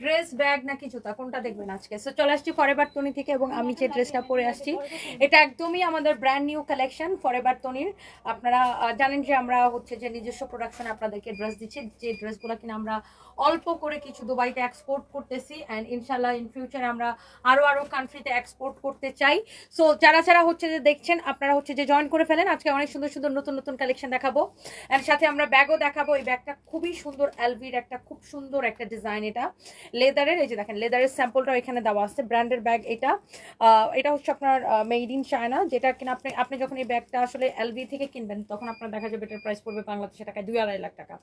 Dress bag নাকি জুতা, কোনটা দেখবেন আজকে? সো চলে আসছি ফরেভার টনি থেকে এবং আমি যে ড্রেসটা পরে আসছি, এটা একদমই আমাদের ব্র্যান্ড নিউ কালেকশন ফরেভার টনির আপনারা জানেন যে আমরা হচ্ছে যে নিজস্ব প্রোডাকশন আপনাদেরকে ড্রেস দিচ্ছি। যে ড্রেসগুলো কিনা আমরা অল্প করে কিছু দুবাইতে এক্সপোর্ট করতেছি অ্যান্ড ইনশাল্লাহ ইন ফিউচারে আমরা আরও আরও কান্ট্রিতে এক্সপোর্ট করতে চাই। সো যারা যারা হচ্ছে যে দেখছেন, আপনারা হচ্ছে যে জয়েন করে ফেলেন। আজকে অনেক সুন্দর সুন্দর নতুন নতুন কালেকশন দেখাবো। অ্যান্ড সাথে আমরা ব্যাগও দেখাবো। এই ব্যাগটা খুবই সুন্দর এলভির একটা খুব সুন্দর একটা ডিজাইন এটা। লেদারের এই যে দেখেন লেদারের স্যাম্পলটাও এখানে দেওয়া আছে ব্র্যান্ডের ব্যাগ এটা। এটা হচ্ছে আপনার মেড ইন চায়না যেটা কিনা আপনি আপনি যখন এই ব্যাগটা আসলে এলভি থেকে কিনবেন, তখন আপনার দেখা যাবে এটার প্রাইস পড়বে বাংলাদেশের টাকায় দুই আড়াই লাখ টাকা।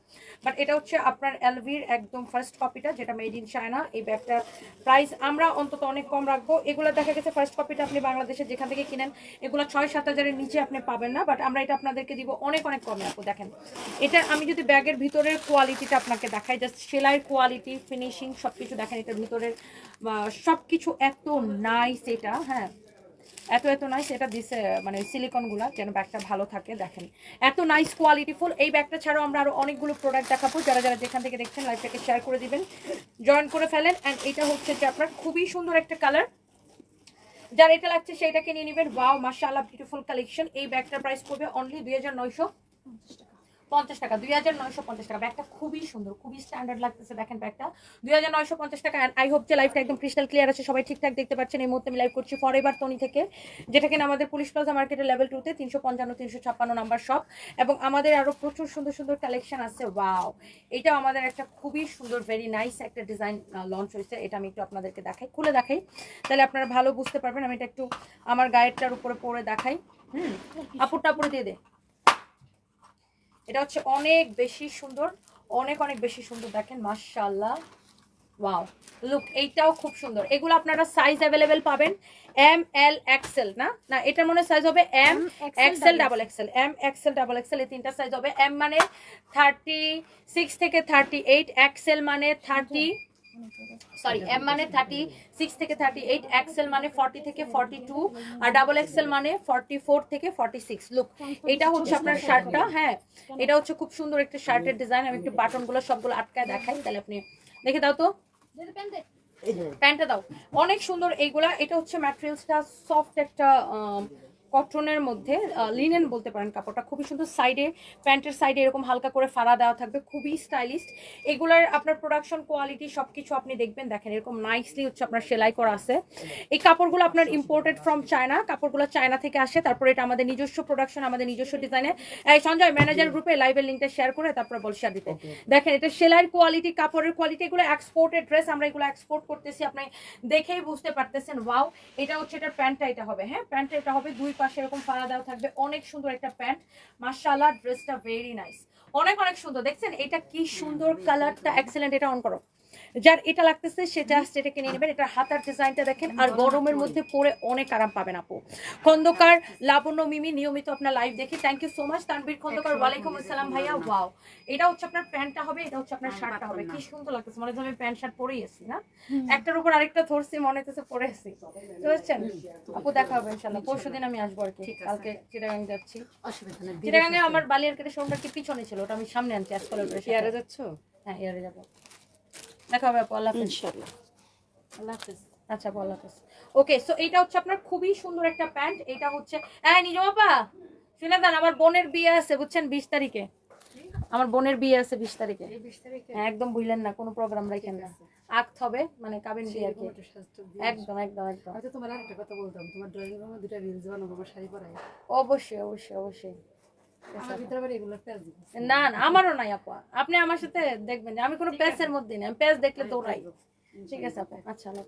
বাট এটা হচ্ছে আপনার এলভির একদম ফার্স্ট কপিটা যেটা মেড ইন চায়না এই ব্যাগটার প্রাইস আমরা অন্তত অনেক কম রাখব। এগুলো দেখা গেছে ফার্স্ট কপিটা আপনি বাংলাদেশে যেখান থেকে কিনেন, এগুলো ছয় সাত হাজারের নিচে আপনি পাবেন না বাট আমরা এটা আপনাদেরকে দিব অনেক অনেক কমে আপু দেখেন। এটা আমি যদি ব্যাগের ভিতরের কোয়ালিটিটা আপনাকে দেখাই জাস্ট সেলাইয়ের কোয়ালিটি ফিনিশিং সব কিছু দেখেন, এটার ভিতরের সব কিছু এত নাইস এটা হ্যাঁ। এত এত নাইস এটা দিছে মানে সিলিকনগুলা যেন ব্যাগটা ভালো থাকে, দেখেন। এত নাইস কোয়ালিটিফুল এই ব্যাগটা ছাড়াও আমরা আরও অনেকগুলো প্রোডাক্ট দেখাবো, যারা যারা যেখান থেকে দেখছেন লাইভটাকে শেয়ার করে দিবেন জয়েন করে ফেলেন অ্যান্ড এটা হচ্ছে যে আপনার খুবই সুন্দর একটা কালার যার এটা লাগছে সেইটাকে নিয়ে নেবেন। ওয়াও মাশাআল্লাহ বিউটিফুল কালেকশন এই ব্যাগটার প্রাইস পড়বে অনলি দুই হাজার নয়শো পঞ্চাশ টাকা। দুই হাজার নয়শো পঞ্চাশ টাকা। ব্যাগটা খুবই সুন্দর, খুবই স্ট্যান্ডার্ড লাগতেছে দেখেন ব্যাগটা। দুই হাজার নয়শো পঞ্চাশ টাকা অ্যান্ড আই হোপ যে লাইফটা একদম ক্রিস্টাল ক্লিয়ার আছে, সবাই ঠিকঠাক দেখতে পাচ্ছেন। এই মুহূর্তে আমি লাইভ করছি ফর এবার টনি থেকে, যেটা কিনা আমাদের পুলিশ প্লাজা মার্কেটের লেভেল টুতে তিনশো পঞ্চান্ন, তিনশো ছাপ্পান্ন নাম্বার শপ এবং আমাদের আরও প্রচুর সুন্দর সুন্দর কালেকশন আছে ওয়াও এটাও আমাদের একটা খুবই সুন্দর ভেরি নাইস একটা ডিজাইন লঞ্চ হয়েছে। এটা আমি একটু আপনাদেরকে দেখাই, খুলে দেখাই। তাহলে আপনারা ভালো বুঝতে পারবেন, আমি এটা একটু আমার গায়েরটার উপরে পরে দেখাই। হুম, আপুরটা আপুরে দিয়ে দে। এটা হচ্ছে অনেক বেশি সুন্দর অনেক অনেক বেশি সুন্দর দেখেন মাসাল্লাহ ওয়াও লুক এইটাও খুব সুন্দর। এগুলো আপনারা সাইজ অ্যাভেলেবেল পাবেন এম এল এক্সেল না? না এটার মনে সাইজ হবে M XL double XL M XL double XL এই তিনটা সাইজ হবে। এম মানে থার্টি সিক্স থেকে থার্টি এইট এক্সেল মানে থার্টি সরি এম মানে থার্টি সিক্স থেকে থার্টি এইট এক্সেল মানে ফর্টি থেকে ফর্টি টু আর ডাবল এক্সেল মানে ফর্টি ফোর থেকে ফর্টি সিক্স লুক এটা হচ্ছে আপনার শার্টটা হ্যাঁ। এটা হচ্ছে খুব সুন্দর একটা শার্টের ডিজাইন আমি একটু বাটনগুলো সবগুলো আটকায় দেখাই তাহলে আপনি দেখে দাও তো। প্যান্টটা দাও। অনেক সুন্দর এইগুলা। এটা হচ্ছে ম্যাটেরিয়ালসটা সফট একটা কটনের মধ্যে লিনেন বলতে পারেন কাপড়টা। খুবই সুন্দর সাইডে প্যান্টের সাইডে এরকম হালকা করে ফাড়া দেওয়া থাকবে। খুবই স্টাইলিশ এগুলার আপনার প্রোডাকশন কোয়ালিটি সব কিছু আপনি দেখবেন। দেখেন এরকম নাইসলি হচ্ছে আপনার সেলাই করা আছে। এই কাপড়গুলো আপনার ইম্পোর্টেড ফ্রম চায়না কাপড়গুলো চায়না থেকে আসে। তারপরে এটা আমাদের নিজস্ব প্রোডাকশন আমাদের নিজস্ব ডিজাইনে সঞ্জয় ম্যানেজার গ্রুপে লাইভের লিঙ্কটা শেয়ার করে তারপরে বল শেয়ার দিতে দেখেন এটা সেলাইয়ের কোয়ালিটি কাপড়ের কোয়ালিটি এগুলো এক্সপোর্টেড ড্রেস আমরা এগুলো এক্সপোর্ট করতেছি। আপনি দেখেই বুঝতে পারতেছেন ওয়াও এটা হচ্ছে এটা প্যান্টটা এটা হবে। হ্যাঁ প্যান্টটা এটা হবে দুই পাশে এরকম ফাড়া দেওয়া থাকবে, অনেক সুন্দর একটা প্যান্ট। মার্শাল্লাহ ড্রেসটা ভেরি নাইস অনেক অনেক সুন্দর। দেখছেন, এটা কি সুন্দর কালারটা এক্সেলেন্ট এটা অন করো। যার এটা লাগতেছে সে জাস্ট এটা কিনে নেবেন। এটা হাতার ডিজাইনটা দেখেন আর গরমের মধ্যে পরে অনেক আরাম পাবেন আপু। খন্দকার লাবণ্য মিমি নিয়মিত আপনার লাইভ দেখি। Thank you so much Tanvir Khandakar. ওয়ালাইকুম আসসালাম ভাইয়া ওয়াও এটা হচ্ছে আপনার প্যান্টটা হবে এটা হচ্ছে আপনার শার্টটা হবে। কি সুন্দর লাগতেছে মনে হচ্ছে আমি প্যান্ট শার্ট পরেই আছি না? একটার উপর আরেকটা ধরছি মনে হচ্ছে পরে আছি। বুঝছেন? আপু দেখা হবে ইনশাল্লাহ পরশু দিন আমি আসব আর কি। কালকে চিটাগাং যাচ্ছি। চিটাগাঙে আমার বালিয়ার কেটে শোরুমটা কি পিছনে ছিল? ওটা আমি সামনে আনছি আজকাল ইয়ারে যাচ্ছ? হ্যাঁ ইয়ারে যাব। দেখা হবে আপু আল্লাহ হাফেজ। ইনশাআল্লাহ। আল্লাহ হাফেজ। আচ্ছা আপু, আল্লাহ হাফেজ। ওকে সো এইটা হচ্ছে আপনার খুবই সুন্দর একটা প্যান্ট। এটা হচ্ছে হ্যাঁ নিজ বাবা শুনে দেন আমার বোনের বিয়ে আছে বুঝছেন বিশ তারিখে। আমার বোনের বিয়ে আছে বিশ তারিখে। হ্যাঁ একদম বুঝলেন না কোনো প্রোগ্রাম রাখেন না। আক্ত হবে মানে কাবিন বিয়ে আর কি। একদম একদম একদম। হয়তো তোমার আরেকটা কথা বলতাম তোমার ড্রয়িং রুমে দুটা রিলস বানাবো আমার শাড়ি পরাই। অবশ্যই অবশ্যই অবশ্যই। না না আমারও নাই আপা। আপনি আমার সাথে দেখবেন আমি কোনো প্যাসের মধ্যে নেই আমি প্যাস দেখলে দৌড়াই। ঠিক আছে আপা। আচ্ছা আল্লাহ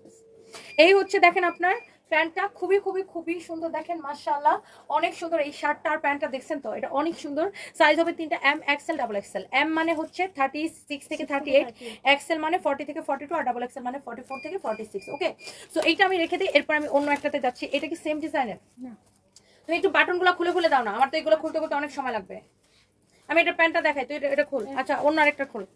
এই হচ্ছে দেখেন আপনার প্যান্টটা খুবই খুবই খুবই সুন্দর। দেখেন মাশাআল্লাহ অনেক সুন্দর এই শার্টটা আর প্যান্টটা দেখছেন তো? এটা অনেক সুন্দর। সাইজ হবে তিনটা M XL double XL M মানে হচ্ছে থার্টি সিক্স থেকে থার্টি এইট এক্সেল মানে ফর্টি থেকে ফর্টি টু আর ডাবল এক্সেল মানে ফর্টি ফোর থেকে ফর্টি সিক্স ওকে সো এইটা আমি রেখে দিই এরপর আমি অন্য একটাতে যাচ্ছি। এটা কি সেম ডিজাইনের তুমি একটু বাটনগুলো খুলে খুলে দাও না। আমার তো এগুলো খুলতে খুলতে অনেক সময় লাগবে। আমি এটা প্যান্টটা দেখাই, তুই এটা- খুল। আচ্ছা অন্য আরেকটা খুল।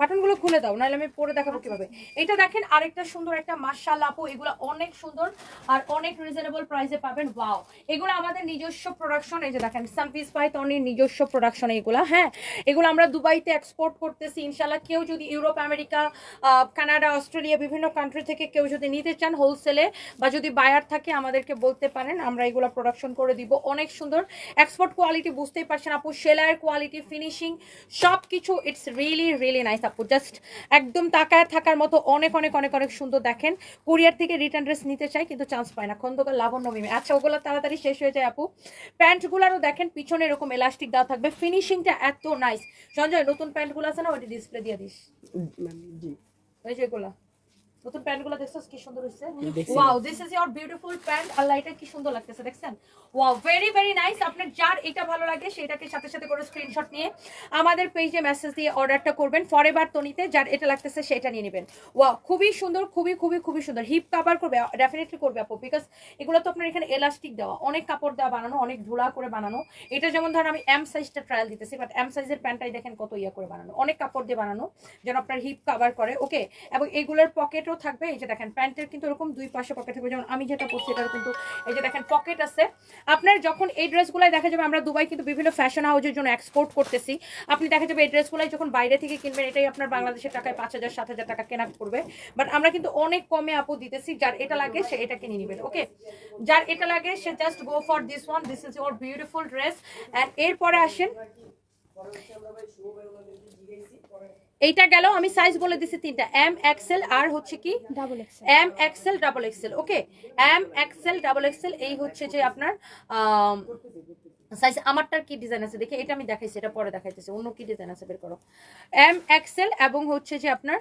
বাটনগুলো খুলে দাও, নাহলে আমি পরে দেখাবো কীভাবে। এটা দেখেন আরেকটা সুন্দর একটা মাশাআল্লাহ আপু, এগুলো অনেক সুন্দর আর অনেক রিজনেবল প্রাইসে পাবেন। ওয়াও এগুলো আমাদের নিজস্ব প্রোডাকশন এই যে দেখেন সানপিস বাই তনির নিজস্ব প্রোডাকশন এগুলো হ্যাঁ? এগুলো আমরা দুবাইতে এক্সপোর্ট করতেছি ইনশাল্লাহ কেউ যদি ইউরোপ আমেরিকা কানাডা অস্ট্রেলিয়া বিভিন্ন কান্ট্রি থেকে কেউ যদি নিতে চান হোলসেলে বা যদি বায়ার থাকে, আমাদেরকে বলতে পারেন, আমরা এগুলো প্রোডাকশন করে দিব। অনেক সুন্দর এক্সপোর্ট কোয়ালিটি বুঝতেই পারছেন আপু, সেলাইয়ের কোয়ালিটি ফিনিশিং সব কিছু ইটস রিয়েলি রিয়েলি নাইস আপু জাস্ট একদম তাকায় থাকার মতো অনেক অনেক অনেক অনেক সুন্দর দেখেন। কুরিয়ার থেকে রিটার্ন ড্রেস নিতে চাই কিন্তু চান্স পায় না। খন্দকার লাবণ্য মিমে। আচ্ছা ওগুলো তাড়াতাড়ি শেষ হয়ে যায় আপু। প্যান্টগুলোরও দেখেন পিছনে এরকম এলাস্টিক দেওয়া থাকবে। ফিনিশিংটা এত নাইস সঞ্জয় নতুন প্যান্টগুলো আছে না? ওইটা ডিসপ্লে দিয়ে দিস। জি। ওই যেগুলো নতুন প্যান্টগুলো দেখছস? কি সুন্দর দেখছি। Wow this is your beautiful pant আল্লাহ এটা কি সুন্দর লাগতেছে দেখছেন? ওয়াও ভেরি ভেরি নাইস আপনার যার এটা ভালো লাগে সেটাকে সাথে সাথে করে স্ক্রিনশট নিয়ে আমাদের পেজে মেসেজ দিয়ে অর্ডারটা করবেন। ফরএভার তনিতে যার এটা লাগতেছে সেটা নিয়ে নেবেন। ওয়াও খুবই সুন্দর খুবই খুবই খুবই সুন্দর। হিপ কাভার করবে ডেফিনেটলি করবে আপু বিকজ এগুলো তো আপনার এখানে এলাস্টিক দেওয়া। অনেক কাপড় দেওয়া বানানো অনেক ধুলা করে বানানো। এটা যেমন ধরেন আমি এম সাইজটা ট্রায়াল দিতেছি বাট এম সাইজের প্যান্টটাই দেখেন কত ইয়া করে বানানো। অনেক কাপড় দিয়ে বানানো যেন আপনার হিপ কাভার করে ওকে এবং এগুলোর পকেটও থাকবে, এই যে দেখেন, প্যান্টের কিন্তু এরকম দুই পাশে পকেট থাকবে। যেমন আমি যেটা পরছি এটার কিন্তু, এই যে দেখেন পকেট আছে। আপনার যখন এই ড্রেসগুলাই দেখা যাবে, আমরা দুবাই কিন্তু বিভিন্ন ফ্যাশন হাউসের জন্য এক্সপোর্ট করতেছি। আপনি দেখা যাবে, এই ড্রেসগুলাই যখন বাইরে থেকে কিনবেন, এটাই আপনার বাংলাদেশের টাকায় পাঁচ হাজার, সাত হাজার টাকা কেনা পড়বে। বাট আমরা কিন্তু অনেক কমে আপু দিতেছি, যার এটা লাগে, সে এটা কিনে নেবেন ওকে যার এটা লাগে, সে just go for this one this is your beautiful dress and এরপরে আসেন এইটা গেল আমি সাইজ বলে দিছি তিনটা। এম এক্সেল আর হচ্ছে কি? Double X M XL double XL okay M XL double XL এই হচ্ছে যে আপনার সাইজ আমারটার কি ডিজাইন আছে? দেখি এটা আমি দেখাইছি এটা পরে দেখাইতেছি। অন্য কি ডিজাইন আছে? বের করো। এম এক্সেল এবং হচ্ছে যে আপনার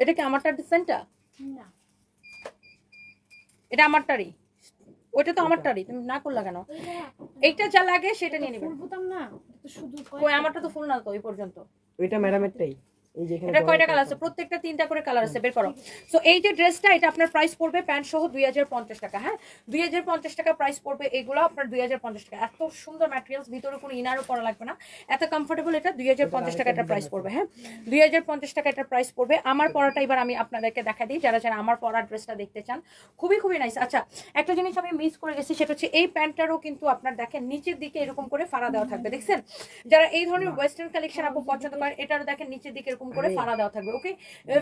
এটা কি আমারটার ডিজাইনটা না। এটা আমারটারই। ওইটা তো আমারটারই। তুমি না করলা কেন? এইটা যা লাগে সেটা নিয়ে নেবেন ফুল বোতাম না এটা তো আমারটা তো ফুল না তো ওই পর্যন্ত। ওইটা ম্যাডামেরটাই এটা কয়টা বড় কালার আছে? প্রত্যেকটা তিনটা করে কালার আছে বের করো। সো এই যে ড্রেসটা এটা আপনার প্রাইস পড়বে প্যান্ট সহ দুই হাজার পঞ্চাশ টাকা হ্যাঁ? দুই হাজার পঞ্চাশ টাকা প্রাইস পড়বে এগুলো আপনার দুই হাজার পঞ্চাশ টাকা। এত সুন্দর ম্যাটেরিয়ালস ভিতরে কোনো ইনারও করা লাগবে না। এত কমফোর্টেবল এটা দুই হাজার পঞ্চাশ টাকা এটা প্রাইস পড়বে হ্যাঁ? দুই হাজার পঞ্চাশ টাকা এটা প্রাইস পড়বে। আমার পরাটা এবার আমি আপনাদেরকে দেখা দিই যারা যারা আমার পরার ড্রেসটা দেখতে চান। খুবই খুবই নাইস আচ্ছা একটা জিনিস আমি মিস করে গেছি সেটা হচ্ছে এই প্যান্টটারও কিন্তু আপনার দেখেন নিচের দিকে এরকম করে ফাড়া দেওয়া থাকবে দেখছেন? যারা এই ধরনের ওয়েস্টার্ন কালেকশন আপু পছন্দ করেন এটারও দেখেন নিচের দিকে এরকম করে ফাড়া দেওয়া থাকবে ওকে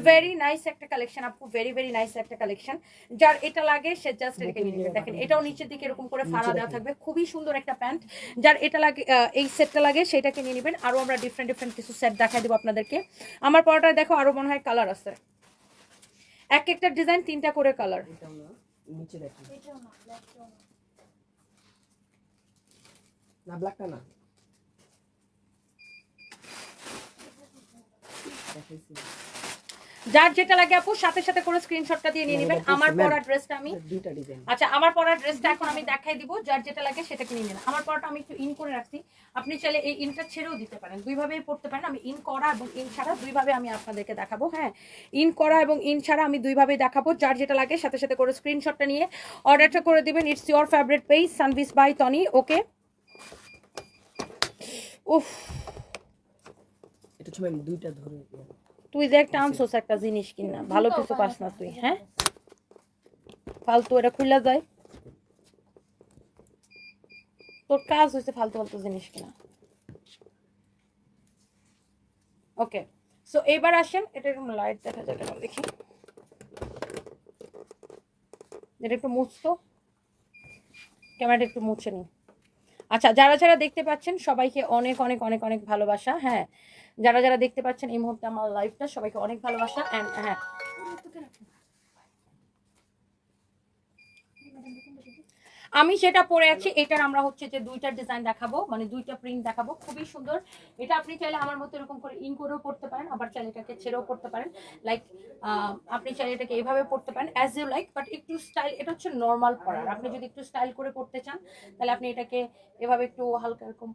ভেরি নাইস একটা কালেকশন আপু ভেরি ভেরি নাইস একটা কালেকশন যার এটা লাগে সে জাস্ট এটাকে নিয়ে নেবে। দেখেন এটাও নিচের দিকে এরকম করে ফাড়া দেওয়া থাকবে। খুবই সুন্দর একটা প্যান্ট যার এটা লাগে এই সেটটা লাগে সেটাকে নিয়ে নেবেন। আরও আমরা ডিফারেন্ট ডিফারেন্ট কিছু সেট দেখাই দেবো আপনাদেরকে। আমার পরোটা দেখো আরও মনে হয় কালার আছে। এক একটা ডিজাইন তিনটা করে কালার নিচে দেখুন। এটাও না ব্ল্যাকটাও না। না ব্ল্যাকটা না। দেখাইছি। যার যেটা লাগে আপু সাথে সাথে করে স্ক্রিনশটটা দিয়ে নিয়ে নেবেন। আমার পরা ড্রেসটা আমি দুইটা ডিজাইন আচ্ছা আমার পরার ড্রেসটা এখন আমি দেখাই দিব যার যেটা লাগে সেটাকে নিয়ে নেন আমার পরাটা আমি একটু ইন করে রাখছি। আপনি চাইলে এই ইনটা ছেড়েও দিতে পারেন। দুইভাবেই পড়তে পারেন। আমি ইন করা এবং ইন ছাড়া দুইভাবে আমি আপনাদেরকে দেখাবো হ্যাঁ। ইন করা এবং ইন ছাড়া আমি দুইভাবেই দেখাবো। যার যেটা লাগে সাথে সাথে করে স্ক্রিনশটটা নিয়ে অর্ডারটা করে দিবেন। It's your favourite page Sanvi's by Toni okay উফ। হচ্ছে দুইটা ধরে তুই দেখ একটা জিনিস কিনা, ভালো কিছু পাস না তুই হ্যাঁ? ফালতু এটা খুলে যায়। তোর কাজ ফালতু ফালতু জিনিস কিনা। ওকে সো এবার আসেন, এটা এরকম লাইট দেখা কেন দেখি? এটা একটু মুছতো। ক্যামেরাটা একটু মুছে নি আচ্ছা যারা যারা দেখতে পাচ্ছেন সবাইকে অনেক অনেক অনেক অনেক ভালোবাসা হ্যাঁ? যারা যারা দেখতে পাচ্ছেন এই মুহূর্তে আমার লাইফটা সবাইকে অনেক ভালোবাসা অ্যান্ড হ্যাঁ। আমি যেটা পরে আছি, এটার আমরা হচ্ছে যে দুইটা ডিজাইন দেখাবো মানে দুইটা প্রিন্ট দেখাবো, খুবই সুন্দর। এটা আপনি চাইলে আমার মতো এরকম করে ইন করেও পড়তে পারেন, আবার চাইলে এটাকে ছেড়েও পড়তে পারেন। লাইক আপনি চাইলে এটাকে এইভাবে পড়তে পারেন অ্যাজ ইউ লাইক বাট একটু স্টাইল এটা হচ্ছে নর্মাল পড়ার আপনি যদি একটু স্টাইল করে পড়তে চান, তাহলে আপনি এটাকে এভাবে একটু হালকা এরকম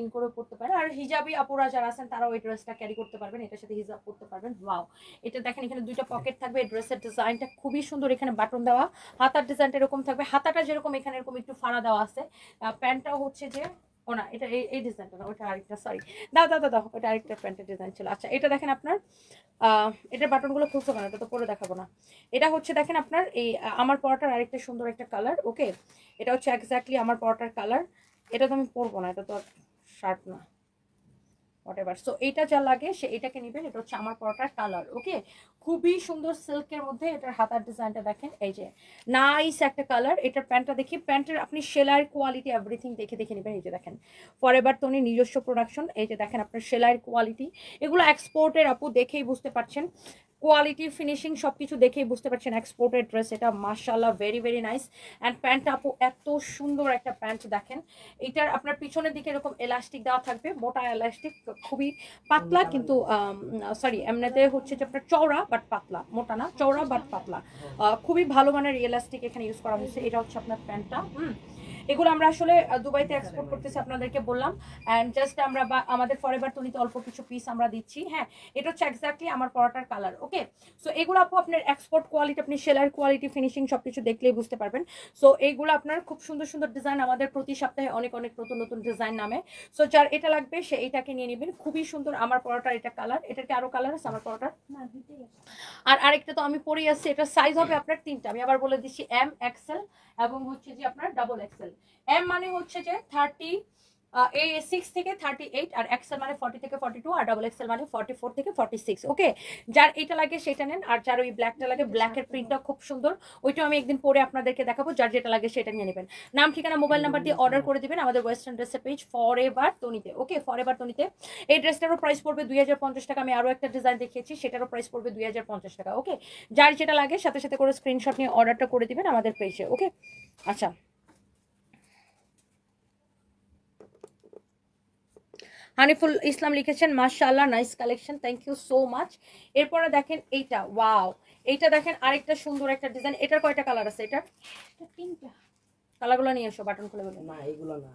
ইন করে পড়তে পারেন আর হিজাবি আপুরা যারা আছেন, তারাও এই ড্রেসটা ক্যারি করতে পারবেন, এটার সাথে হিজাব করতে পারবেন। ওয়াও এটা দেখেন, এখানে দুইটা পকেট থাকবে, এই ড্রেসের ডিজাইনটা খুবই সুন্দর, এখানে বাটন দেওয়া। হাতার ডিজাইনটা এরকম থাকবে। হাতাটা যেরকম এখানে এরকম একটু ফাড়া দেওয়া আছে। প্যান্টটাও হচ্ছে যে, ও না, এটা এই ডিজাইনটা না, ওটা আরেকটা সরি দাও দাও দাও ওটা আরেকটা প্যান্টের ডিজাইন ছিল। আচ্ছা এটা দেখেন আপনার এটার বাটনগুলো খুলছো কেন? এটা তো পরে দেখাবো না। এটা হচ্ছে দেখেন আপনার, এই আমার পরোটার আরেকটা সুন্দর একটা কালার ওকে এটা হচ্ছে এক্স্যাক্টলি আমার পরোটার কালার এটা তো আমি পরবো না, এটা তো শার্ট না। হোয়াট সো এইটা যা লাগে, সে এটাকে নেবেন, এটা হচ্ছে আমার পরোটার কালার ওকে খুবই সুন্দর সিল্কের মধ্যে এটার হাতার ডিজাইনটা দেখেন, এই যে নাইস একটা কালার এটার প্যান্টটা দেখি, প্যান্টের আপনি সেলাইয়ের কোয়ালিটি এভরিথিং দেখে দেখে নেবেন, এই যে দেখেন। ফর এভার তনি নিজস্ব প্রোডাকশন এই যে দেখেন আপনার সেলাইয়ের কোয়ালিটি এগুলো এক্সপোর্টের আপু দেখেই বুঝতে পারছেন। কোয়ালিটি ফিনিশিং সব কিছু দেখেই বুঝতে পারছেন এক্সপোর্টেড ড্রেস এটা মার্শাল্লাহ ভেরি ভেরি নাইস অ্যান্ড প্যান্টটা আপু এত সুন্দর একটা প্যান্ট দেখেন। এটার আপনার পিছনের দিকে এরকম এলাস্টিক দেওয়া থাকবে মোটা এলাস্টিক খুবই পাতলা কিন্তু সরি এমনিতে হচ্ছে যে আপনার চওড়া বাট পাতলা মোটা না চওড়া বাট পাতলা। খুবই ভালো মানের এলাস্টিক এখানে ইউজ করা হয়েছে এটা হচ্ছে আপনার প্যান্টটা হুম। এগুলো আমরা আসলে দুবাইতে এক্সপোর্ট করতেছি আপনাদেরকে বললাম। অ্যান্ড জাস্ট আমরা বা আমাদের ফরেভার তনিতে অল্প কিছু পিস আমরা দিচ্ছি হ্যাঁ? এটা হচ্ছে এক্স্যাক্টলি আমার পরাটার কালার ওকে সো এগুলো আপু আপনার এক্সপোর্ট কোয়ালিটি আপনি সেলার কোয়ালিটি ফিনিশিং সব কিছু দেখলেই বুঝতে পারবেন। সো এইগুলো আপনার খুব সুন্দর সুন্দর ডিজাইন আমাদের প্রতি সপ্তাহে অনেক অনেক নতুন নতুন ডিজাইন নামে। সো যার এটা লাগবে সে এটাকে নিয়ে নেবেন। খুবই সুন্দর আমার পরোটার এটা কালার এটার কি আরও কালার আছে আমার পরোটার? আর আরেকটা তো আমি পরে আসছি এটা সাইজ হবে আপনার তিনটা। আমি আবার বলে দিচ্ছি এম এক্সেল এবং হচ্ছে যে আপনার ডাবল এক্সেল এম মানে হচ্ছে যে থার্টি এই সিক্স থেকে থার্টি এইট আর এক্সেল মানে ফর্টি থেকে ফর্টি টু আর ডাবল এক্সেল মানে ফর্টি ফোর থেকে ফর্টি সিক্স ওকে যার এটা লাগে সেটা নেন আর যার ওই ব্ল্যাকটা লাগে ব্ল্যাকের প্রিন্টটা খুব সুন্দর। ওইটাও আমি একদিন পরে আপনাদেরকে দেখাবো, যার যেটা লাগে সেটা নিয়ে নেবেন। নাম, ঠিকানা মোবাইল নাম্বার দিয়ে অর্ডার করে দিবেন আমাদের ওয়েস্টার্ন ড্রেসের পেজ ফর এভার তনিতে ওকে ফর এভার তনিতে এই ড্রেসটারও প্রাইস পড়বে দুই হাজার পঞ্চাশ টাকা। আমি আরও একটা ডিজাইন দেখিয়েছি, সেটারও প্রাইস পড়বে দুই হাজার পঞ্চাশ টাকা ওকে যার যেটা লাগে, সাথে সাথে করে স্ক্রিনশট নিয়ে অর্ডারটা করে দিবেন আমাদের পেজে ওকে আচ্ছা। হানিফুল ইসলাম লিখেছেন মাশাআল্লাহ nice collection thank you so much এরপরে দেখেন এইটা ওয়াও এইটা দেখেন আরেকটা সুন্দর একটা ডিজাইন এটার কয়টা কালার আছে এটার? এটা তিনটা। কালারগুলো নিয়ে এসো বাটন খুলে বলুন। না এগুলো না।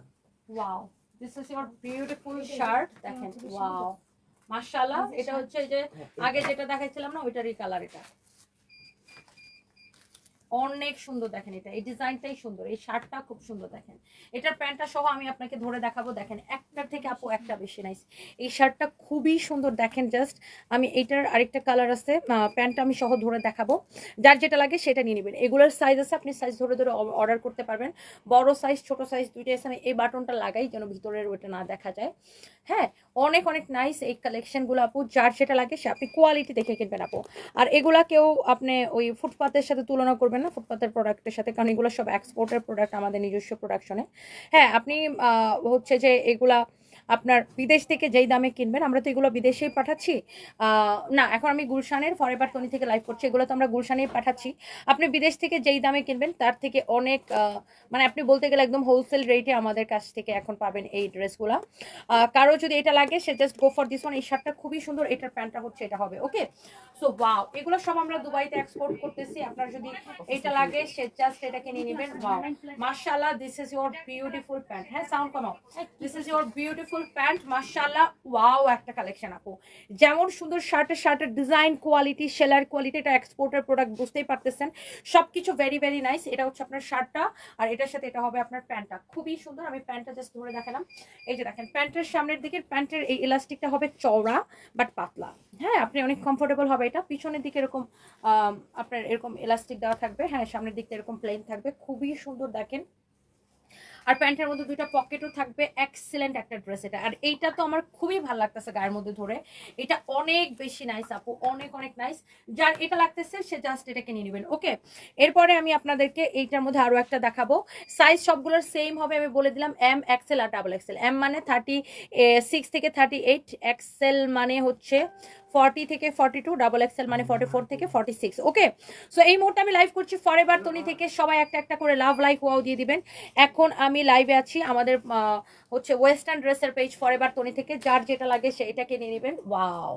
Wow this is your beautiful shirt দেখেন ওয়াও মাশাআল্লাহ এটা হচ্ছে এই যে হ্যাঁ, আগে যেটা দেখাইছিলাম না ওইটারই কালার এটা। অনেক সুন্দর দেখেন এটা। এই ডিজাইনটাই সুন্দর, এই শার্টটা খুব সুন্দর দেখেন। এটার প্যান্টটা সহ আমি আপনাকে ধরে দেখাবো, দেখেন একটার থেকে আপু একটা বেশি নাইস এই শার্টটা খুবই সুন্দর দেখেন জাস্ট আমি এটার আরেকটা কালার আছে প্যান্টটা আমি সহ ধরে দেখাবো। যার যেটা লাগে সেটা নিয়ে নেবেন। এগুলোর সাইজ আছে, আপনি সাইজ ধরে ধরে অর্ডার করতে পারবেন। বড় সাইজ ছোট সাইজ দুইটাই আছে। আমি এই বাটনটা লাগাই যেন ভিতরের ওইটা না দেখা যায়। হ্যাঁ অনেক অনেক নাইস এই কালেকশনগুলো আপু। যার যেটা লাগে সে আপনি কোয়ালিটি দেখে কিনবেন আপু। আর এগুলা কেউ আপনি ওই ফুটপাতের সাথে তুলনা করবেন না ফুটপাতের প্রোডাক্টের সাথে, কারণ এগুলো সব এক্সপোর্টের প্রোডাক্ট আমাদের নিজস্ব প্রোডাকশনে হ্যাঁ আপনি হচ্ছে যে এগুলা আপনার বিদেশ থেকে যেই দামে কিনবেন, আমরা তো এগুলো বিদেশেই পাঠাচ্ছি। না, এখন আমি গুলশানের ফরেভার তনি থেকে লাইভ করছি, এগুলো তো আমরা গুলশানেই পাঠাচ্ছি। আপনি বিদেশ থেকে যেই দামে কিনবেন, তার থেকে অনেক মানে আপনি বলতে গেলে একদম হোলসেল রেটে আমাদের কাছ থেকে এখন পাবেন এই ড্রেসগুলো কারও যদি এটা লাগে, সে just go for this one এই শার্টটা খুবই সুন্দর, এটার প্যান্টটা হচ্ছে, এটা হবে ওকে সো ওয়াও এগুলো সব আমরা দুবাইতে এক্সপোর্ট করতেছি, আপনার যদি এটা লাগে, সে জাস্ট এটাকে নিয়ে নেবেন মাশাআল্লাহ this is your beautiful pant হ্যাঁ সাউন্ড কমাও this is your beautiful pant, মাশাআল্লাহ, ওয়াও, একটা কালেকশন আপু। যেমন সুন্দর শার্টের শার্টের ডিজাইন, কোয়ালিটি, সেলার কোয়ালিটি, এটা এক্সপোর্টের প্রোডাক্ট বুঝতেই পারতেছেন। সবকিছু ভেরি ভেরি নাইস এটা হচ্ছে আপনার শার্টটা, আর এটার সাথে এটা হবে আপনার প্যান্টটা। খুবই সুন্দর, আমি প্যান্টটা জাস্ট ধরে দেখালাম। এই যে দেখেন, প্যান্টের সামনের দিকে, প্যান্টের এই ইলাস্টিকটা হবে চওড়া বাট পাতলা। হ্যাঁ আপনি অনেক কমফোর্টেবল হবে এটা। পিছনের দিকে এরকম আপনার এরকম ইলাস্টিক দেওয়া থাকবে। হ্যাঁ সামনের দিকটা এরকম প্লেন থাকবে। খুবই সুন্দর দেখেন। আর প্যান্টের মধ্যে দুইটা পকেটও থাকবে। এক্সিলেন্ট একটা ড্রেস এটা। আর এইটা তো আমার খুবই ভালো লাগতেছে গায়ের মধ্যে ধরে। এটা অনেক বেশি নাইস আপু, অনেক অনেক নাইস যার এটা লাগতেছে, সে জাস্ট এটাকে নিয়ে নেবেন ওকে এরপরে আমি আপনাদেরকে এইটার মধ্যে আরও একটা দেখাবো। সাইজ সবগুলোর সেম হবে, আমি বলে দিলাম এম এক্সেল আর ডাবল এক্সেল এম মানে থার্টি সিক্স থেকে থার্টি এইট এক্সেল মানে হচ্ছে ফর্টি থেকে ফর্টি টু ডাবল এক্সেল মানে ফর্টি ফোর থেকে ফর্টি সিক্স ওকে সো এই মুহূর্তে আমি লাইভ করছি ফরেভার তনি থেকে, সবাই একটা একটা করে লাভ লাইক ওয়াও দিয়ে দিবেন। এখন আমি লাইভে আছি, আমাদের হচ্ছে ওয়েস্টার্ন ড্রেসের পেজ ফরেভার তনি থেকে, যার যেটা লাগে সেইটাকে নিয়ে নেবেন। ওয়াও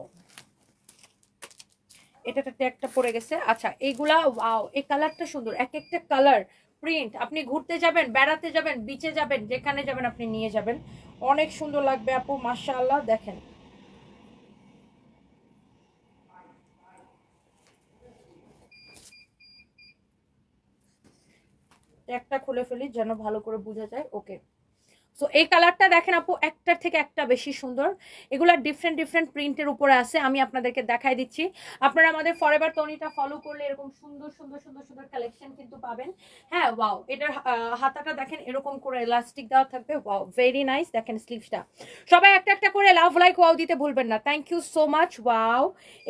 এটাতে ট্যাগটা পড়ে গেছে। আচ্ছা এইগুলা ওয়াও এই কালারটা সুন্দর, এক একটা কালার প্রিন্ট আপনি ঘুরতে যাবেন, বেড়াতে যাবেন বিচে যাবেন, যেখানে যাবেন, আপনি নিয়ে যাবেন। অনেক সুন্দর লাগবে আপু, মাশাআল্লাহ, দেখেন। ট্যাগটা খুলে ফেলি যেন ভালো করে বোঝা যায়। ওকে সো এই কালারটা দেখেন আপু, একটার থেকে একটা বেশি সুন্দর। এগুলা ডিফারেন্ট ডিফারেন্ট প্রিন্টের উপরে আছে, আমি আপনাদেরকে দেখাই দিচ্ছি। আপনারা আমাদের ফরএভার টনিটা ফলো করলে এরকম সুন্দর সুন্দর সুন্দর সুন্দর কালেকশন কিন্তু পাবেন। হ্যাঁ ওয়াও এটার হাতাটা দেখেন, এরকম করে এলাস্টিক দেওয়া থাকবে। ওয়াও ভেরি নাইস দেখেন স্লিভসটা সবাই একটা একটা করে লাভ লাইক ওয়াও দিতে ভুলবেন না। Thank you so much wow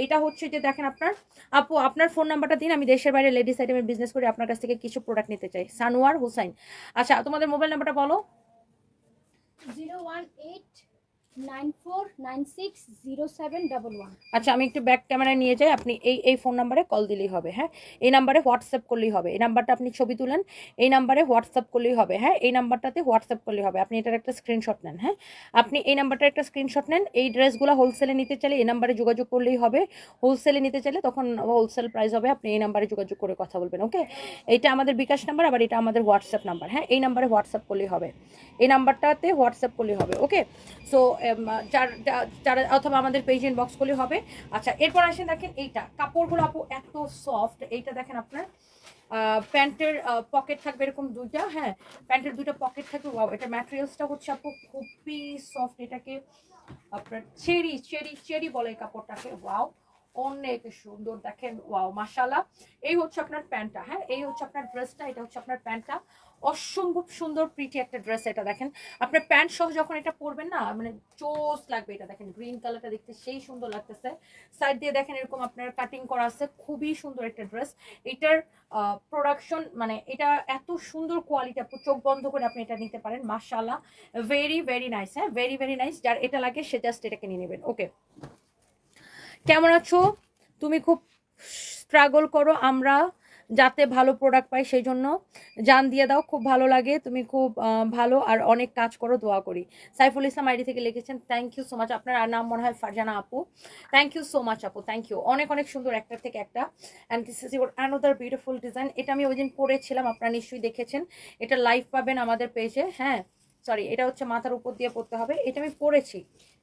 এটা হচ্ছে যে, দেখেন আপনার, আপু, আপনার ফোন নাম্বারটা দিন, আমি দেশের বাইরে লেডিস আইটেমের বিজনেস করি আপনার কাছ থেকে কিছু প্রোডাক্ট নিতে চাই। সানোয়ার হুসাইন আচ্ছা তোমাদের মোবাইল নাম্বারটা বলো। 018 আচ্ছা আমি একটু ব্যাক ক্যামেরায় নিয়ে যাই। আপনি এই এই ফোন নাম্বারে কল দিলেই হবে হ্যাঁ? এই নাম্বারে হোয়াটসঅ্যাপ করলেই হবে। এই নাম্বারটা আপনি ছবি তুলেন, এই নাম্বারে হোয়াটসঅ্যাপ করলেই হবে হ্যাঁ? এই নাম্বারটাতে হোয়াটসঅ্যাপ করলেই হবে। আপনি এটার একটা স্ক্রিনশট নেন হ্যাঁ? আপনি এই নাম্বারটার একটা স্ক্রিনশট নেন। এই ড্রেসগুলো হোলসেলে নিতে চাইলে এই নাম্বারে যোগাযোগ করলেই হবে। হোলসেলে নিতে চাইলে তখন হোলসেল প্রাইস হবে। আপনি এই নাম্বারে যোগাযোগ করে কথা বলবেন ওকে এটা আমাদের বিকাশ নাম্বার আবার এটা আমাদের হোয়াটসঅ্যাপ নাম্বার হ্যাঁ? এই নাম্বারে হোয়াটসঅ্যাপ করলেই হবে। এই নাম্বারটাতে হোয়াটসঅ্যাপ করলেই হবে ওকে সো যার অথবা আমাদের পেজ ইনবক্স করলে হবে। আচ্ছা এরপর আসেন দেখেন এইটা। কাপড়গুলো আপু এত সফট এইটা দেখেন আপনার প্যান্টের পকেট থাকবে এরকম দুইটা হ্যাঁ? প্যান্টের দুইটা পকেট থাকবে। ওয়াও এটা ম্যাটেরিয়ালসটা হচ্ছে আপু খুবই সফট এটাকে আপনার চেরি চেরি চেরি বলে কাপড়টাকে। ওয়াও অনেক সুন্দর, দেখেন, ওয়াও মাশাল্লাহ এই হচ্ছে আপনার প্যান্টটা হ্যাঁ? এই হচ্ছে আপনার ড্রেসটা, এটা হচ্ছে আপনার প্যান্টটা। অসম্ভব সুন্দর প্রিটি একটা ড্রেস এটা, দেখেন। আপনার প্যান্ট সহ যখন এটা পরবেন না মানে চোস লাগবে এটা, দেখেন, গ্রিন কালারটা দেখতে সেই সুন্দর লাগতেছে। সাইড দিয়ে দেখেন এরকম আপনার কাটিং করা আছে, খুবই সুন্দর একটা ড্রেস। এটার প্রোডাকশন মানে এটা এত সুন্দর কোয়ালিটি চোখ বন্ধ করে আপনি এটা নিতে পারেন মাশাল্লাহ ভেরি ভেরি নাইস হ্যাঁ? ভেরি ভেরি নাইস যার এটা লাগে সে জাস্ট এটাকে নিয়ে নেবেন ওকে কেমন আছো? তুমি খুব স্ট্রাগল করো, আমরা যাতে ভালো প্রোডাক্ট পাই সেই জন্য। জান দিয়ে দাও, খুব ভালো লাগে, তুমি খুব ভালো আর অনেক কাজ করো, দোয়া করি। সাইফুল ইসলাম আইডি থেকে লিখেছেন থ্যাংক ইউ সো মাচ আপনার আর নাম মনে হয় ফারজানা আপু। থ্যাংক ইউ সো মাচ আপু থ্যাংক ইউ অনেক অনেক সুন্দর একটার থেকে একটা। And this is your another beautiful design এটা আমি ওই দিন পরেছিলাম আপনারা নিশ্চয়ই দেখেছেন। এটা লাইভ পাবেন আমাদের পেজে হ্যাঁ। সরি এটা হচ্ছে মাথার উপর দিয়ে পড়তে হবে। এটা আমি পরেছি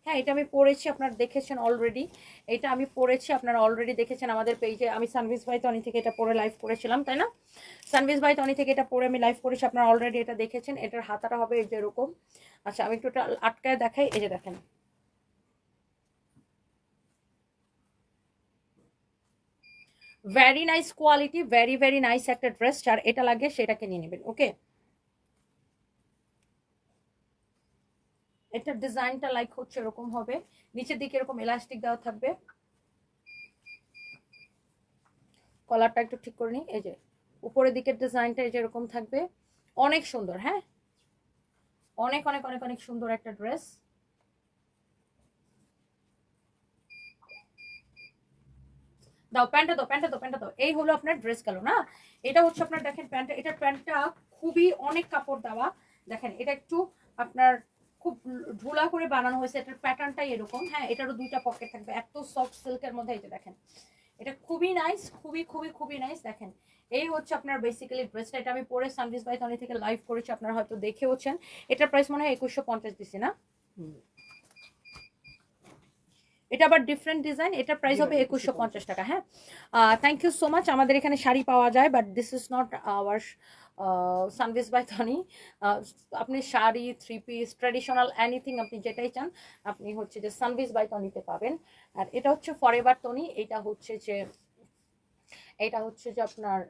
হ্যাঁ এটা আমি পড়েছি, আপনারা দেখেছেন অলরেডি এটা আমি পড়েছি, আপনারা অলরেডি দেখেছেন আমাদের পেজে আমি সানভিস ভাই তনি থেকে এটা পরে লাইভ করেছিলাম, তাই না? সানভিস ভাই তনি থেকে এটা পরে আমি লাইভ করেছি, আপনারা অলরেডি এটা দেখেছেন। এটার হাতাটা হবে এই যে এরকম। আচ্ছা আমি একটু এটা আটকায় দেখাই, এই যে দেখেন। Very nice quality very very nice একটা ড্রেস যার এটা লাগে সেটাকে নিয়ে নেবেন ওকে এটার ডিজাইনটা লাইক হচ্ছে এরকম হবে। নিচের দিকে এরকম এলাস্টিক দেওয়া থাকবে। কলারটা একটু ঠিক করে নিই, এই যে উপরের দিকের ডিজাইনটা এই যে এরকম থাকবে। অনেক সুন্দর হ্যাঁ? অনেক অনেক অনেক অনেক সুন্দর একটা ড্রেস দাও, প্যান্টটা দাও প্যান্টটা দাও প্যান্টটা দাও। এই হলো আপনার ড্রেস গেল না? এটা হচ্ছে আপনার, দেখেন প্যান্টটা এটার প্যান্টটা খুবই অনেক কাপড় দেওয়া। দেখেন, এটা একটু আপনার খুব ঢোলা করে বানানো হয়েছে এটার প্যাটার্নটাই এরকম। হ্যাঁ এটারও দুইটা পকেট থাকবে। এত সফট সিল্কের মধ্যে এই যে দেখেন এটা খুবই নাইস খুবই খুবই খুবই নাইস দেখেন এই হচ্ছে আপনার বেসিক্যালি ড্রেসটা এটা আমি পরে সানভিস বাই তনি থেকে লাইভ করেছি আপনারা হয়তো দেখেওছেন এটার প্রাইস মনে হয় একুশশো পঞ্চাশ দিছি না? এটা আবার ডিফারেন্ট ডিজাইন এটার প্রাইস হবে একুশশো পঞ্চাশ টাকা হ্যাঁ। থ্যাংক ইউ সো মাচ আমাদের এখানে শাড়ি পাওয়া যায় but this is not our Sanvees by ধনি। আপনি sari three piece traditional anything আপনি যেটাই চান আপনি হচ্ছে যে সানভিস বাই তনিতে পাবেন। আর এটা হচ্ছে ফরএভার টনি এটা হচ্ছে যে এটা হচ্ছে যে আপনার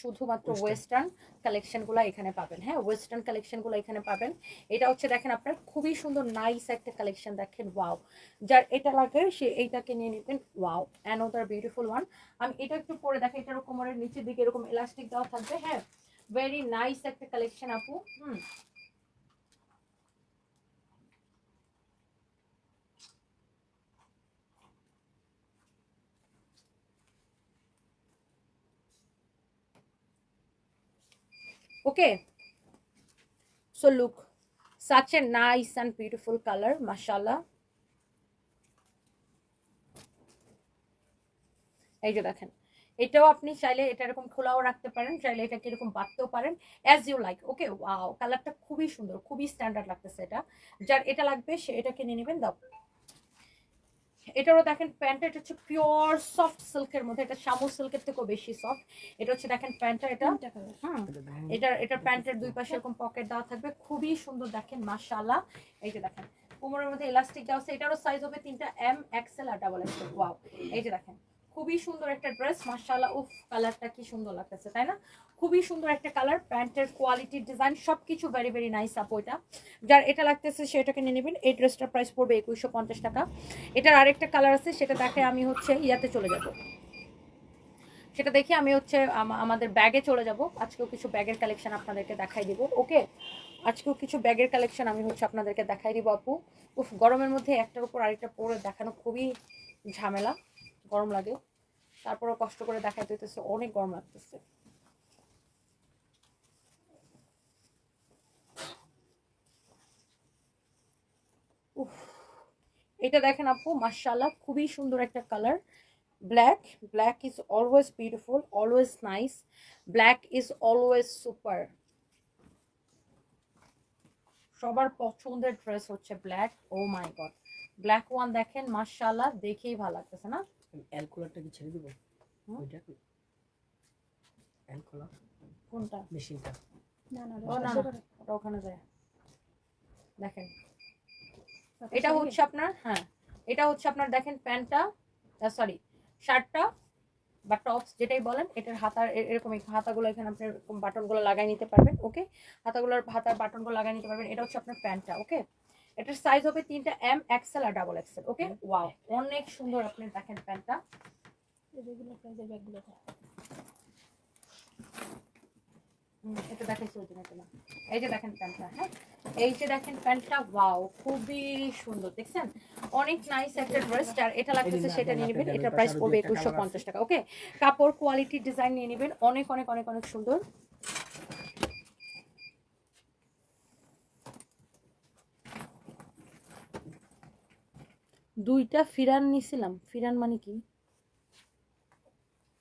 শুধুমাত্র ওয়েস্টার্ন কালেকশনগুলো এখানে পাবেন। হ্যাঁ ওয়েস্টার্ন কালেকশনগুলো এখানে পাবেন। এটা হচ্ছে দেখেন আপনার খুবই সুন্দর নাইস একটা কালেকশন দেখেন ওয়াও যার এটা লাগে সে এইটাকে নিয়ে নিবেন ওয়াও অ্যানোদার বিউটিফুল ওয়ান আমি এটা একটু পরে দেখেন এটার কোমরের নিচের দিকে এরকম এলাস্টিক দেওয়া থাকবে হ্যাঁ। ভেরি নাইস একটা কালেকশন আপু হুম okay so look such a nice and beautiful color mashallah এই যে দেখেন এটাও আপনি চাইলে এটা এরকম খোলাও রাখতে পারেন চাইলে এটাকে এরকম বাঁধতেও পারেন as you like okay wow কালারটা খুবই সুন্দর খুবই স্ট্যান্ডার্ড লাগতেছে এটা। যার এটা লাগবে সে এটা কিনে নেবেন দাও। এটারও দেখেন প্যান্টটা এটা হচ্ছে পিওর সফট সিল্কের মধ্যে এটা শামু সিল্কের থেকেও বেশি সফট এটা হচ্ছে দেখেন প্যান্টটা এটা হুম এটা এটার এটার প্যান্টের দুই পাশে এরকম পকেট দেওয়া থাকবে খুবই সুন্দর দেখেন মাশাআল্লাহ। এই যে দেখেন কোমরের মধ্যে ইলাস্টিক দেওয়া আছে এটারও সাইজ হবে তিনটা এম এক্সেল আর ডাবল এক্সেল ওয়াও এই যে দেখেন খুবই সুন্দর একটা ড্রেস মাশাআল্লাহ, উফ কালারটা কি সুন্দর লাগতেছে, তাই না? খুবই সুন্দর একটা কালার প্যান্টের কোয়ালিটি ডিজাইন সব কিছু ভেরি ভেরি নাইস আপু এটা। যার এটা লাগতেছে সেটাকে নিয়ে নেবেন। এই ড্রেসটার প্রাইস পড়বে একুশশো পঞ্চাশ টাকা। এটার আরেকটা কালার আছে, সেটা দেখে আমি হচ্ছে ইয়াতে চলে যাব। সেটা দেখে আমি হচ্ছে আমাদের ব্যাগে চলে যাব। আজকেও কিছু ব্যাগের কালেকশন আপনাদেরকে দেখাই দিব, ওকে? আজকেও কিছু ব্যাগের কালেকশন আমি হচ্ছে আপনাদেরকে দেখাই দিব, আপু। উফ, গরমের মধ্যে একটার উপর আরেকটা পরে দেখানো খুবই ঝামেলা, গরম লাগে। তারপরে কষ্ট করে দেখাইতে হইতেছে অনেক গরম লাগতেছে। এটা দেখেন আপু, মাশাআল্লাহ, খুবই সুন্দর একটা colour. Black black is always beautiful always nice black is always super সবার পছন্দের ড্রেস হচ্ছে black oh my god black one দেখেন, মাশাআল্লাহ, দেখেই ভালো লাগতেছে না? অ্যালকোলারটা কি ছেড়ে দিব? হুম? ওইটা? অ্যালকোলার কোনটা? মেশিনটা। না না না। না, ওটা ওখানে যায়। দেখেন। এটা হচ্ছে আপনার হ্যাঁ। এটা হচ্ছে আপনার দেখেন প্যান্টটা সরি শার্টটা বা টপস যেটাই বলেন এটার হাতার এরকম হাতাগুলো এখানে আপনি এরকম বাটনগুলো লাগাই নিতে পারবেন ওকে? হাতাগুলোর হাতার বাটনগুলো লাগাই নিতে পারবেন। এটা হচ্ছে আপনার প্যান্টটা ওকে? এটার সাইজ হবে তিনটা এম এক্সেল আর ডাবল এক্সেল ওকে ওয়াও অনেক সুন্দর আপনি দেখেন প্যান্টটা এটা এই যে দেখেন প্যান্টটা হ্যাঁ? এই যে দেখেন প্যান্টটা ওয়াও খুবই সুন্দর দেখছেন? অনেক নাইস একটা ড্রেস যার এটা লাগতেছে যে সেটা নিয়ে নেবেন এটা প্রাইস পড়বে একুশশো পঞ্চাশ টাকা ওকে কাপড় কোয়ালিটি ডিজাইন নিয়ে নেবেন অনেক অনেক অনেক অনেক সুন্দর। দুইটা ফিরান নিছিলাম। ফিরান মানে কি?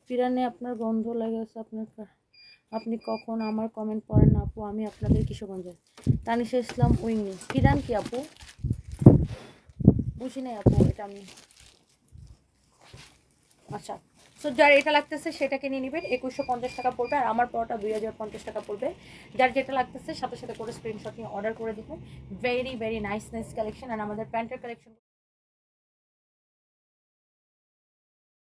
ফিরানে আপনার গন্ধ লেগেছে, আপনার আপনি কখন আমার কমেন্ট পড়েন না আপু, আমি আপনাদের কিশোরগঞ্জে। তানিশা ইসলাম উইংনি ফিরান কি আপু? বুঝি নাই আপু, এটা আমি আচ্ছা সো যার এটা লাগতেছে সেটাকে নিয়ে নেবেন, একুশশো পঞ্চাশ টাকা পড়বে, আর আমার পরোটা দুই হাজার পঞ্চাশ টাকা পড়বে। যার যেটা লাগতেছে, সাথে সাথে করে স্ক্রিনশট নিয়ে অর্ডার করে দিবেন। Very very nice nice collection আর আমাদের প্যান্টের কালেকশন